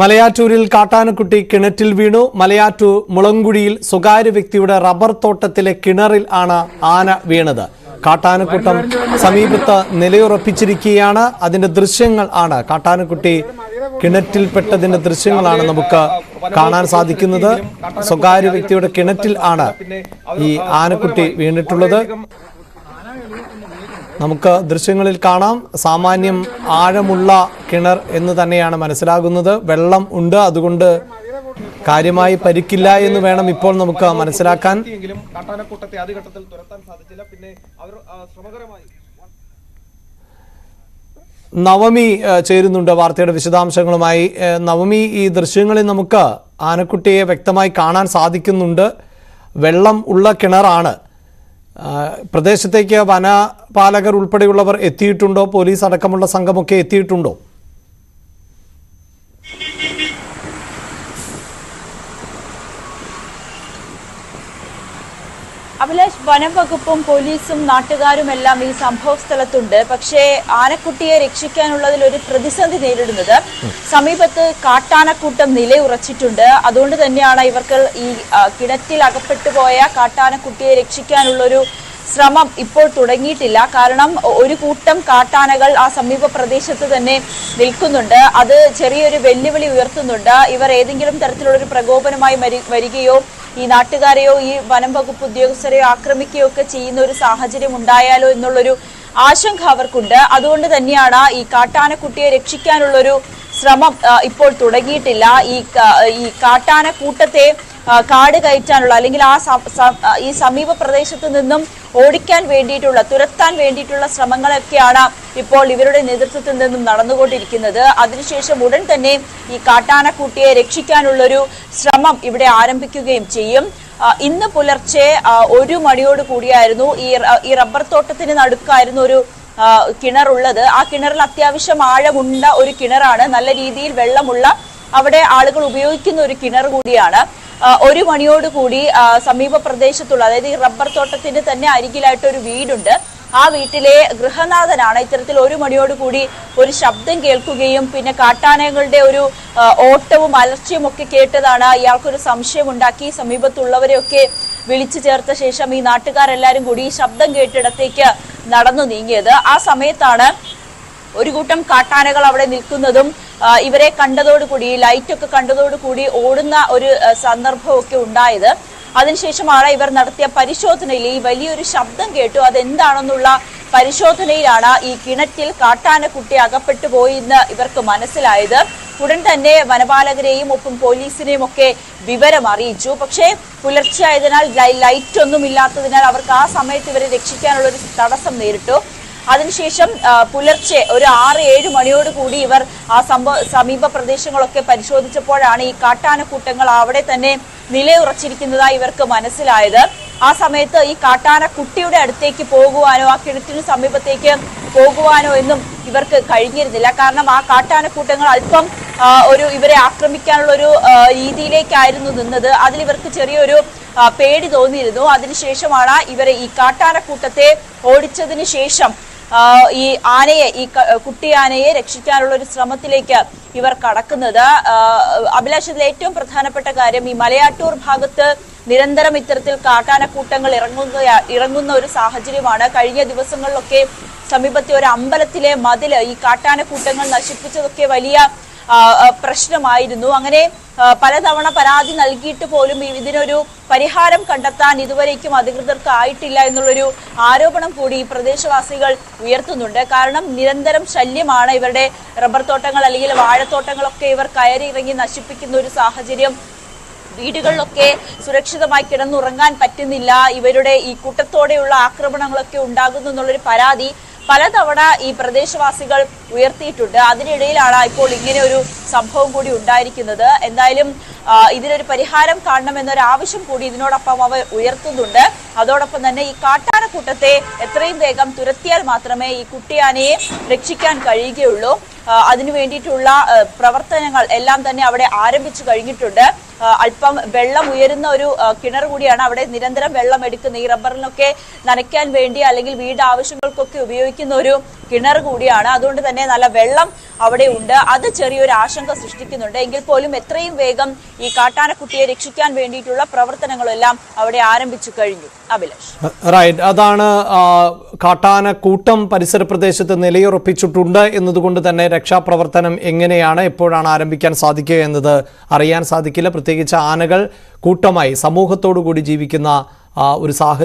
മലയാറ്റൂരിൽ കാട്ടാനക്കുട്ടി കിണറ്റിൽ വീണു. മലയാറ്റൂർ മുളങ്കുഴിയിൽ സ്വകാര്യ വ്യക്തിയുടെ റബ്ബർ തോട്ടത്തിലെ കിണറിൽ ആണ് ആന വീണത്. കാട്ടാനക്കൂട്ടം സമീപത്ത് നിലയുറപ്പിച്ചിരിക്കുകയാണ്. അതിന്റെ ദൃശ്യങ്ങൾ ആണ് കാട്ടാനക്കുട്ടി കിണറ്റിൽപ്പെട്ടതിന്റെ ദൃശ്യങ്ങളാണ് നമുക്ക് കാണാൻ സാധിക്കുന്നത്. സ്വകാര്യ വ്യക്തിയുടെ കിണറ്റിൽ ആണ് ഈ ആനക്കുട്ടി വീണിട്ടുള്ളത്. നമുക്ക് ദൃശ്യങ്ങളിൽ കാണാം. സാമാന്യം ആഴമുള്ള കിണർ എന്ന് തന്നെയാണ് മനസ്സിലാകുന്നത്. വെള്ളം ഉണ്ട്. അതുകൊണ്ട് കാര്യമായി പരിക്കില്ല എന്ന് വേണം ഇപ്പോൾ നമുക്ക് മനസ്സിലാക്കാൻ. നവമി ചേരുന്നുണ്ട് വാർത്തയുടെ വിശദാംശങ്ങളുമായി. നവമി ഈ ദൃശ്യങ്ങളിൽ നമുക്ക് ആനക്കുട്ടിയെ വ്യക്തമായി കാണാൻ സാധിക്കുന്നുണ്ട്. വെള്ളം ഉള്ള കിണറാണ്. പ്രദേശത്തേക്ക് വനപാലകർ ഉൾപ്പെടെയുള്ളവർ എത്തിയിട്ടുണ്ടോ? പോലീസ് അടക്കമുള്ള സംഘമൊക്കെ എത്തിയിട്ടുണ്ടോ? അഭിലാഷ് വനം വകുപ്പും പോലീസും നാട്ടുകാരും എല്ലാം ഈ സംഭവ സ്ഥലത്തുണ്ട് പക്ഷേ ആനക്കുട്ടിയെ രക്ഷിക്കാനുള്ളതിൽ ഒരു പ്രതിസന്ധി നേരിടുന്നത് സമീപത്ത് കാട്ടാനക്കൂട്ടം നിലയുറച്ചിട്ടുണ്ട്. അതുകൊണ്ട് തന്നെയാണ് ഇവർക്ക് ഈ കിണറ്റിൽ അകപ്പെട്ടു പോയ കാട്ടാനക്കുട്ടിയെ രക്ഷിക്കാനുള്ളൊരു ശ്രമം ഇപ്പോൾ തുടങ്ങിയിട്ടില്ല. കാരണം ഒരു കൂട്ടം കാട്ടാനകൾ ആ സമീപ പ്രദേശത്ത് തന്നെ നിൽക്കുന്നുണ്ട്. അത് ചെറിയൊരു വെല്ലുവിളി ഉയർത്തുന്നുണ്ട്. ഇവർ ഏതെങ്കിലും തരത്തിലുള്ള ഒരു പ്രകോപനമായി വരികയോ ഈ നാട്ടുകാരെയോ ഈ വനം വകുപ്പ് ഉദ്യോഗസ്ഥരെയോ ആക്രമിക്കുകയോ ഒക്കെ ചെയ്യുന്ന ഒരു സാഹചര്യം ഉണ്ടായാലോ എന്നുള്ളൊരു ആശങ്ക അവർക്കുണ്ട്. അതുകൊണ്ട് തന്നെയാണ് ഈ കാട്ടാനക്കുട്ടിയെ രക്ഷിക്കാനുള്ളൊരു ശ്രമം ഇപ്പോൾ തുടങ്ങിയിട്ടില്ല. ഈ ഈ കാട്ടാന കൂട്ടത്തെ കാട് കയറ്റാനുള്ള അല്ലെങ്കിൽ ആ, ഈ സമീപ പ്രദേശത്ത് നിന്നും ഓടിക്കാൻ വേണ്ടിയിട്ടുള്ള തുരത്താൻ വേണ്ടിയിട്ടുള്ള ശ്രമങ്ങളൊക്കെയാണ് ഇപ്പോൾ ഇവരുടെ നേതൃത്വത്തിൽ നിന്നും നടന്നുകൊണ്ടിരിക്കുന്നത്. അതിനുശേഷം ഉടൻ തന്നെ ഈ കാട്ടാനക്കൂട്ടിയെ രക്ഷിക്കാനുള്ളൊരു ശ്രമം ഇവിടെ ആരംഭിക്കുകയും ചെയ്യും. ഇന്ന് പുലർച്ചെ ഒരു മണിയോട് കൂടിയായിരുന്നു ഈ ഈ റബ്ബർ തോട്ടത്തിന് നടുക്കായിരുന്നു ഒരു കിണറുള്ളത്. ആ കിണറിൽ അത്യാവശ്യം ആഴമുണ്ട ഒരു കിണറാണ്. നല്ല രീതിയിൽ വെള്ളമുള്ള അവിടെ ആളുകൾ ഉപയോഗിക്കുന്ന ഒരു കിണർ കൂടിയാണ്. ഒരു മണിയോടുകൂടി സമീപ പ്രദേശത്തുള്ള അതായത് ഈ റബ്ബർ തോട്ടത്തിന്റെ തന്നെ അരികിലായിട്ട് ഒരു വീടുണ്ട്. ആ വീട്ടിലെ ഗൃഹനാഥനാണ്. ഇത്തരത്തിൽ ഒരു മണിയോട് കൂടി ഒരു ശബ്ദം കേൾക്കുകയും പിന്നെ കാട്ടാനകളുടെ ഒരു ഓട്ടവും അലർച്ചയും ഒക്കെ കേട്ടതാണ് ഇയാൾക്കൊരു സംശയം ഉണ്ടാക്കി സമീപത്തുള്ളവരെയൊക്കെ വിളിച്ചു ചേർത്ത ശേഷം ഈ നാട്ടുകാരെല്ലാരും കൂടി ഈ ശബ്ദം കേട്ടിടത്തേക്ക് നടന്നു നീങ്ങിയത്. ആ സമയത്താണ് ഒരു കൂട്ടം കാട്ടാനകൾ അവിടെ നിൽക്കുന്നതും ഇവരെ കണ്ടതോടുകൂടി ലൈറ്റൊക്കെ കണ്ടതോടുകൂടി ഓടുന്ന ഒരു സന്ദർഭമൊക്കെ ഉണ്ടായത്. അതിനുശേഷമാണ് ഇവർ നടത്തിയ പരിശോധനയിൽ ഈ വലിയൊരു ശബ്ദം കേട്ടു. അതെന്താണെന്നുള്ള പരിശോധനയിലാണ് ഈ കിണറ്റിൽ കാട്ടാനക്കുട്ടി അകപ്പെട്ടു പോയിന്ന് ഇവർക്ക് മനസ്സിലായത്. ഉടൻ തന്നെ വനപാലകരെയും ഒപ്പം പോലീസിനെയും ഒക്കെ വിവരം അറിയിച്ചു. പക്ഷേ പുലർച്ചെ ആയതിനാൽ ലൈറ്റ് ഒന്നും ഇല്ലാത്തതിനാൽ അവർക്ക് ആ സമയത്ത് ഇവരെ രക്ഷിക്കാനുള്ള ഒരു തടസ്സം നേരിട്ടു. അതിനുശേഷം പുലർച്ചെ ഒരു ആറ് ഏഴ് മണിയോട് കൂടി ഇവർ ആ സംഭവ സമീപ പ്രദേശങ്ങളൊക്കെ പരിശോധിച്ചപ്പോഴാണ് ഈ കാട്ടാനക്കൂട്ടങ്ങൾ അവിടെ തന്നെ നിലയുറച്ചിരിക്കുന്നതായി ഇവർക്ക് മനസ്സിലായത്. ആ സമയത്ത് ഈ കാട്ടാന കുട്ടിയുടെ അടുത്തേക്ക് പോകുവാനോ ആ കിണറ്റിന് സമീപത്തേക്ക് പോകുവാനോ എന്നും ഇവർക്ക് കഴിഞ്ഞിരുന്നില്ല. കാരണം ആ കാട്ടാനക്കൂട്ടങ്ങൾ അല്പം ഒരു ഇവരെ ആക്രമിക്കാനുള്ള ഒരു രീതിയിലേക്കായിരുന്നു നിന്നത്. അതിൽ ഇവർക്ക് ചെറിയൊരു പേടി തോന്നിയിരുന്നു. അതിനുശേഷമാണ് ഇവരെ ഈ കാട്ടാനക്കൂട്ടത്തെ ഓടിച്ചതിന് ശേഷം ഈ ആനയെ ഈ കുട്ടി ആനയെ രക്ഷിക്കാനുള്ള ഒരു ശ്രമത്തിലേക്ക് ഇവർ കടക്കുന്നത്. അഭിലാഷത്തിൽ ഏറ്റവും പ്രധാനപ്പെട്ട കാര്യം ഈ മലയാട്ടൂർ ഭാഗത്ത് നിരന്തരം ഇത്തരത്തിൽ കാട്ടാനക്കൂട്ടങ്ങൾ ഇറങ്ങുക ഇറങ്ങുന്ന ഒരു സാഹചര്യമാണ്. കഴിഞ്ഞ ദിവസങ്ങളിലൊക്കെ സമീപത്തെ ഒരു അമ്പലത്തിലെ മതിൽ ഈ കാട്ടാനക്കൂട്ടങ്ങൾ നശിപ്പിച്ചതൊക്കെ വലിയ പ്രശ്നമായിരുന്നു. അങ്ങനെ പലതവണ പരാതി നൽകിയിട്ട് പോലും ഇതിനൊരു പരിഹാരം കണ്ടെത്താൻ ഇതുവരേക്കും അധികൃതർക്ക് ആയിട്ടില്ല എന്നുള്ളൊരു ആരോപണം കൂടി ഈ പ്രദേശവാസികൾ ഉയർത്തുന്നുണ്ട്. കാരണം നിരന്തരം ശല്യമാണ് ഇവരുടെ റബ്ബർ തോട്ടങ്ങൾ അല്ലെങ്കിൽ വാഴത്തോട്ടങ്ങളൊക്കെ ഇവർ കയറി ഇറങ്ങി നശിപ്പിക്കുന്ന ഒരു സാഹചര്യം. വീടുകളിലൊക്കെ സുരക്ഷിതമായി കിടന്നുറങ്ങാൻ പറ്റുന്നില്ല. ഇവരുടെ ഈ കൂട്ടത്തോടെയുള്ള ആക്രമണങ്ങളൊക്കെ ഉണ്ടാകുന്നു എന്നുള്ളൊരു പരാതി പലതവണ ഈ പ്രദേശവാസികൾ ഉയർത്തിയിട്ടുണ്ട്. അതിനിടയിലാണ് ഇപ്പോൾ ഇങ്ങനെ ഒരു സംഭവം കൂടി ഉണ്ടായിരിക്കുന്നത്. എന്തായാലും ഇതിനൊരു പരിഹാരം കാണണമെന്നൊരു ആവശ്യം കൂടി ഇതിനോടൊപ്പം അവർ ഉയർത്തുന്നുണ്ട്. അതോടൊപ്പം തന്നെ ഈ കാട്ടാനക്കൂട്ടത്തെ എത്രയും വേഗം തുരത്തിയാൽ മാത്രമേ ഈ കുട്ടിയാനയെ രക്ഷിക്കാൻ കഴിയുകയുള്ളൂ. അതിനു വേണ്ടിയിട്ടുള്ള പ്രവർത്തനങ്ങൾ എല്ലാം തന്നെ അവിടെ ആരംഭിച്ചു കഴിഞ്ഞിട്ടുണ്ട്. അല്പം വെള്ളം ഉയരുന്ന ഒരു കിണർ കൂടിയാണ് അവിടെ നിരന്തരം വെള്ളം എടുക്കുന്ന ഈ റബ്ബറിനൊക്കെ നനയ്ക്കാൻ വേണ്ടി അല്ലെങ്കിൽ വീട് ആവശ്യങ്ങൾക്കൊക്കെ ഉപയോഗിക്കുന്ന ഒരു കിണർ കൂടിയാണ്. അതുകൊണ്ട് തന്നെ നല്ല വെള്ളം അവിടെ ഉണ്ട്. അത് ചെറിയൊരു ആശങ്ക സൃഷ്ടിക്കുന്നുണ്ട്. എങ്കിൽ പോലും എത്രയും വേഗം ഈ കാട്ടാനക്കുട്ടിയെ രക്ഷിക്കാൻ വേണ്ടിയിട്ടുള്ള പ്രവർത്തനങ്ങളെല്ലാം അവിടെ ആരംഭിച്ചു കഴിഞ്ഞു. അഭിലാഷ്. റൈറ്റ്. അതാണ് കാട്ടാന കാട്ടാനക്കൂട്ടം പരിസര പ്രദേശത്ത് നിലയുറപ്പിച്ചിട്ടുണ്ട് എന്നതുകൊണ്ട് തന്നെ രക്ഷാപ്രവർത്തനം എങ്ങനെയാണ് എപ്പോഴാണ് ആരംഭിക്കാൻ സാധിക്കുക എന്നത് അറിയാൻ സാധിക്കില്ല. പ്രത്യേകിച്ച് ആനകൾ കൂട്ടമായി സമൂഹത്തോടു കൂടി ജീവിക്കുന്ന ഒരു സാഹചര്യം